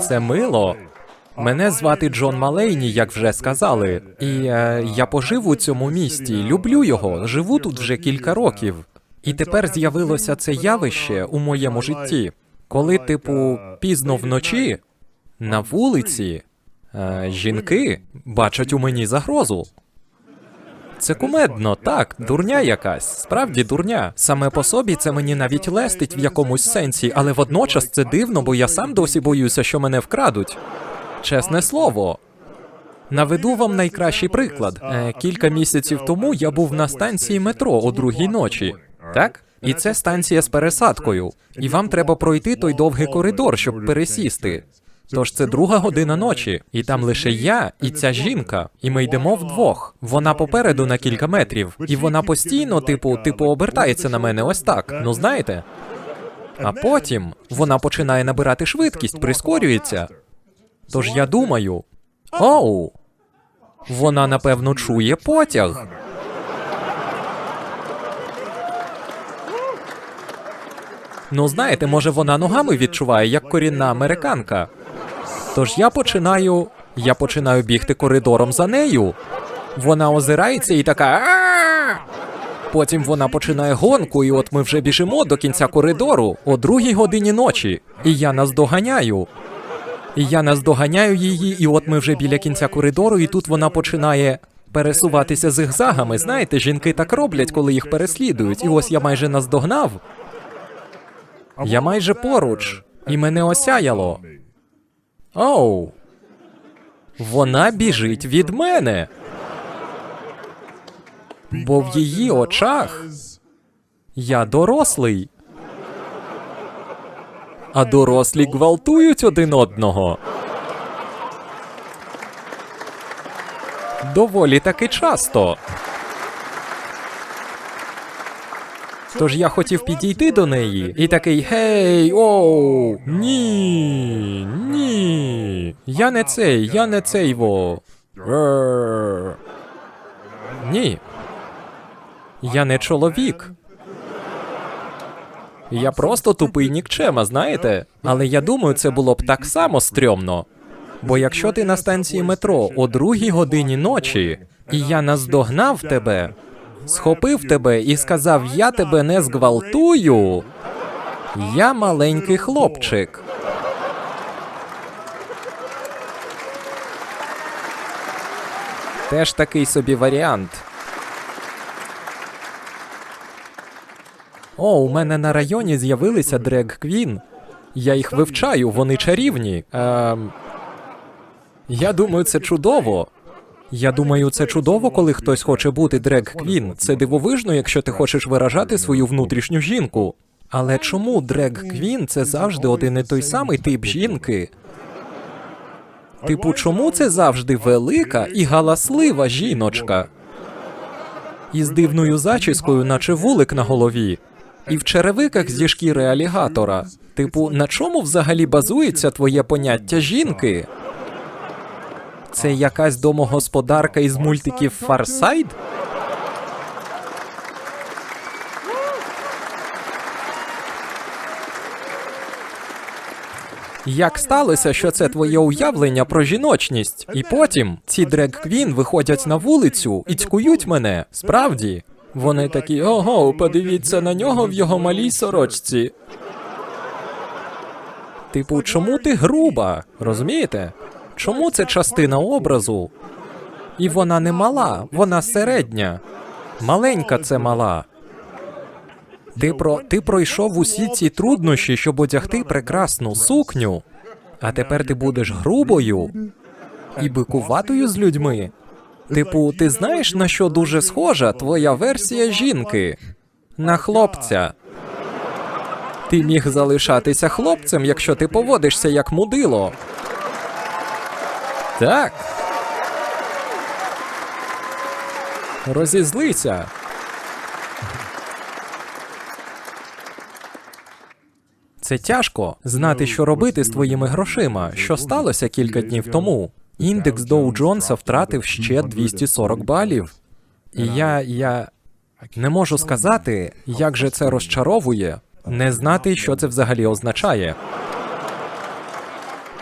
Це мило. Мене звати Джон Малейні, як вже сказали. І е, я пожив у цьому місті, люблю його, живу тут вже кілька років. І тепер з'явилося це явище у моєму житті, коли, типу, пізно вночі на вулиці е, жінки бачать у мені загрозу. Це кумедно, так, дурня якась, справді дурня. Саме по собі це мені навіть лестить в якомусь сенсі, але водночас це дивно, бо я сам досі боюся, що мене вкрадуть. Чесне слово. Наведу вам найкращий приклад. Е, кілька місяців тому я був на станції метро о другій ночі. Так? І це станція з пересадкою. І вам треба пройти той довгий коридор, щоб пересісти. Тож це друга година ночі, і там лише я і ця жінка, і ми йдемо вдвох. Вона попереду на кілька метрів, і вона постійно, типу, типу, обертається на мене ось так. Ну знаєте? А потім вона починає набирати швидкість, прискорюється. Тож я думаю: оу, вона напевно чує потяг. Ну, знаєте, може вона ногами відчуває, як корінна американка. Тож я починаю. Я починаю бігти коридором за нею. Вона озирається і така. Потім вона починає гонку, і от ми вже біжимо до кінця коридору о другій годині ночі. І я наздоганяю. І я наздоганяю її, і от ми вже біля кінця коридору, і тут вона починає пересуватися зигзагами. Знаєте, жінки так роблять, коли їх переслідують. І ось я майже наздогнав. Я майже поруч, і мене осяяло. Оу. Вона біжить від мене. Бо в її очах я дорослий. А дорослі гвалтують один одного. Доволі таки часто. Тож я хотів підійти до неї і такий гей, оу, ні, ні. Я не цей, я не цей во. Ні. Я не чоловік. Я просто тупий нікчема, знаєте? Але я думаю, це було б так само стрьомно. Бо якщо ти на станції метро о другій годині ночі, і я наздогнав тебе, схопив тебе і сказав: Я тебе не зґвалтую. Я маленький хлопчик. Теж такий собі варіант. О, у мене на районі з'явилися дрег квін. Я їх вивчаю, вони чарівні. Ем... Я думаю, це чудово. Я думаю, це чудово, коли хтось хоче бути дрег квін. Це дивовижно, якщо ти хочеш виражати свою внутрішню жінку. Але чому дрег квін це завжди один і той самий тип жінки? Типу, чому це завжди велика і галаслива жіночка? Із дивною зачіскою, наче вулик на голові, і в черевиках зі шкіри алігатора. Типу, на чому взагалі базується твоє поняття жінки? Це якась домогосподарка із мультиків Фарсайд? Як сталося, що це твоє уявлення про жіночність? І потім ці дрег-квін виходять на вулицю і цькують мене. Справді. Вони такі, ого, подивіться на нього в його малій сорочці. Типу, чому ти груба? Розумієте? Чому це частина образу? І вона не мала, вона середня. Маленька це мала. Ти про ти пройшов усі ці труднощі, щоб одягти прекрасну сукню. А тепер ти будеш грубою і бикуватою з людьми. Типу, ти знаєш, на що дуже схожа твоя версія жінки? На хлопця. Ти міг залишатися хлопцем, якщо ти поводишся як мудило. Так. Розізлися. Це тяжко знати, що робити з твоїми грошима, що сталося кілька днів тому. Індекс Доу Джонса втратив ще 240 балів. І я, я не можу сказати, як же це розчаровує, не знати, що це взагалі означає.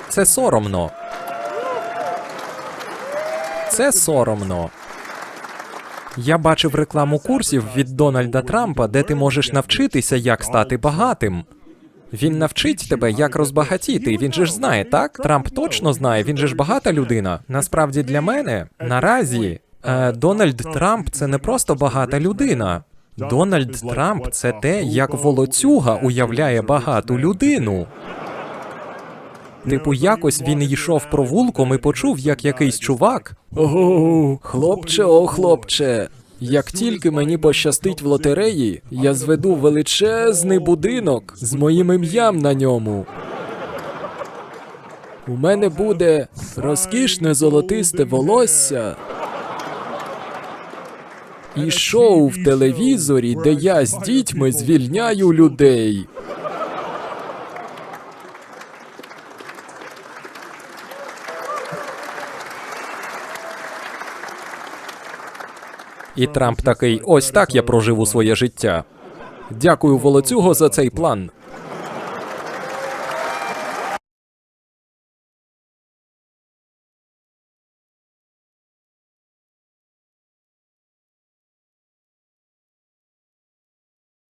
Це соромно. Це соромно. Я бачив рекламу курсів від Дональда Трампа, де ти можеш навчитися, як стати багатим. Він навчить тебе, як розбагатіти. Він же ж знає, так? Трамп точно знає, він же ж багата людина. Насправді для мене наразі е, Дональд Трамп це не просто багата людина. Дональд Трамп це те, як волоцюга уявляє багату людину. Типу, якось він йшов провулком і почув, як якийсь чувак. О, хлопче, о, хлопче. Як тільки мені пощастить в лотереї, я зведу величезний будинок з моїм ім'ям на ньому. У мене буде розкішне золотисте волосся. І шоу в телевізорі, де я з дітьми звільняю людей. І Трамп такий: ось так я проживу своє життя. Дякую, волоцюго, за цей план.